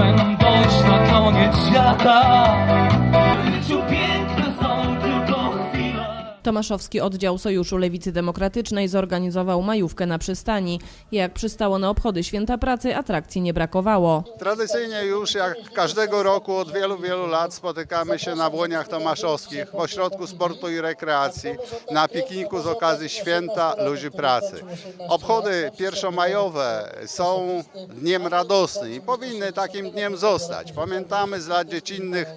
wenn Deutschland lange Jahre Tomaszowski oddział Sojuszu Lewicy Demokratycznej zorganizował majówkę na przystani. Jak przystało na obchody Święta Pracy, atrakcji nie brakowało. Tradycyjnie już jak każdego roku od wielu, wielu lat spotykamy się na Błoniach Tomaszowskich w Ośrodku Sportu i Rekreacji na pikniku z okazji Święta Ludzi Pracy. Obchody pierwszomajowe są dniem radosnym i powinny takim dniem zostać. Pamiętamy z lat dziecinnych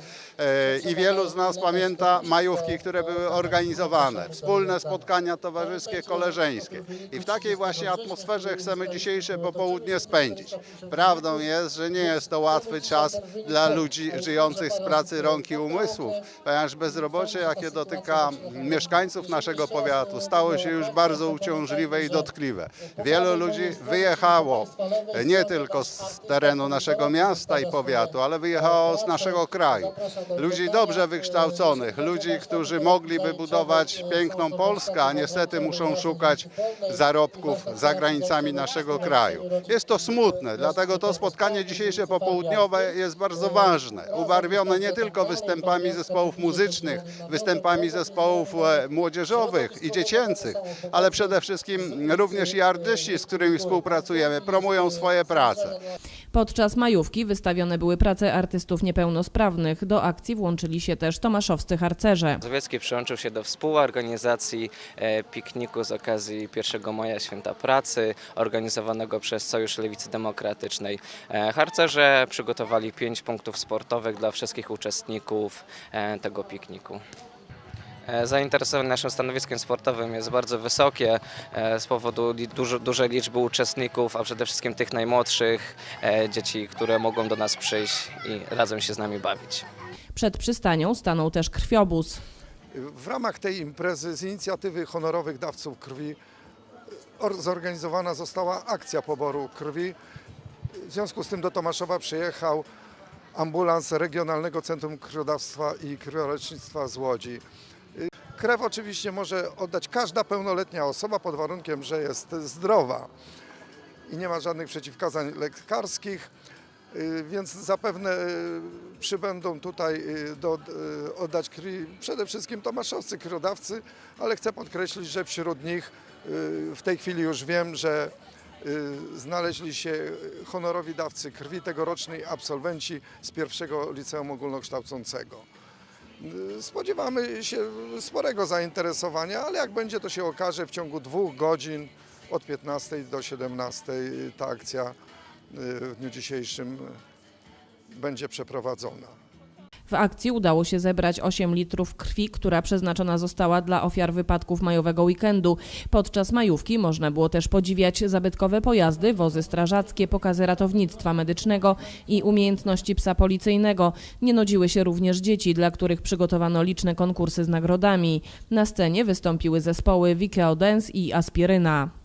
i wielu z nas pamięta majówki, które były organizowane, wspólne spotkania towarzyskie, koleżeńskie. I w takiej właśnie atmosferze chcemy dzisiejsze popołudnie spędzić. Prawdą jest, że nie jest to łatwy czas dla ludzi żyjących z pracy rąk i umysłów, ponieważ bezrobocie, jakie dotyka mieszkańców naszego powiatu, stało się już bardzo uciążliwe i dotkliwe. Wielu ludzi wyjechało nie tylko z terenu naszego miasta i powiatu, ale wyjechało z naszego kraju. Ludzi dobrze wykształconych, ludzi, którzy mogliby budować piękną Polskę, a niestety muszą szukać zarobków za granicami naszego kraju. Jest to smutne, dlatego to spotkanie dzisiejsze popołudniowe jest bardzo ważne. Ubarwione nie tylko występami zespołów muzycznych, występami zespołów e, młodzieżowych i dziecięcych, ale przede wszystkim również i artyści, z którymi współpracujemy, promują swoje prace. Podczas majówki wystawione były prace artystów niepełnosprawnych. Do akcji włączyli się też tomaszowscy harcerze. Mazowiecki przyłączył się do współorganizacji e, pikniku z okazji 1 maja Święta Pracy, organizowanego przez Sojusz Lewicy Demokratycznej. E, Harcerze przygotowali pięć punktów sportowych dla wszystkich uczestników e, tego pikniku. Zainteresowanie naszym stanowiskiem sportowym jest bardzo wysokie z powodu duży, dużej liczby uczestników, a przede wszystkim tych najmłodszych dzieci, które mogą do nas przyjść i razem się z nami bawić. Przed przystanią stanął też krwiobóz. W ramach tej imprezy z inicjatywy honorowych dawców krwi or- zorganizowana została akcja poboru krwi. W związku z tym do Tomaszowa przyjechał ambulans Regionalnego Centrum Krwiodawstwa i Krwiolecznictwa z Łodzi. Y, Krew oczywiście może oddać każda pełnoletnia osoba pod warunkiem, że jest zdrowa i nie ma żadnych przeciwwskazań lekarskich. Y, Więc zapewne y, przybędą tutaj y, do, oddać krwi przede wszystkim tomaszowscy krwiodawcy, ale chcę podkreślić, że wśród nich w tej chwili już wiem, że znaleźli się honorowi dawcy krwi, tegorocznej absolwenci z pierwszego liceum ogólnokształcącego. Spodziewamy się sporego zainteresowania, ale jak będzie to się okaże w ciągu dwóch godzin od 15 do 17 ta akcja w dniu dzisiejszym y, będzie przeprowadzona. W akcji udało się zebrać 8 litrów krwi, która przeznaczona została dla ofiar wypadków majowego weekendu. Podczas majówki można było też podziwiać zabytkowe pojazdy, wozy strażackie, pokazy ratownictwa medycznego i umiejętności psa policyjnego. Nie nudziły się również dzieci, dla których przygotowano liczne konkursy z nagrodami. Na scenie wystąpiły zespoły Wikeo Dance i Aspiryna.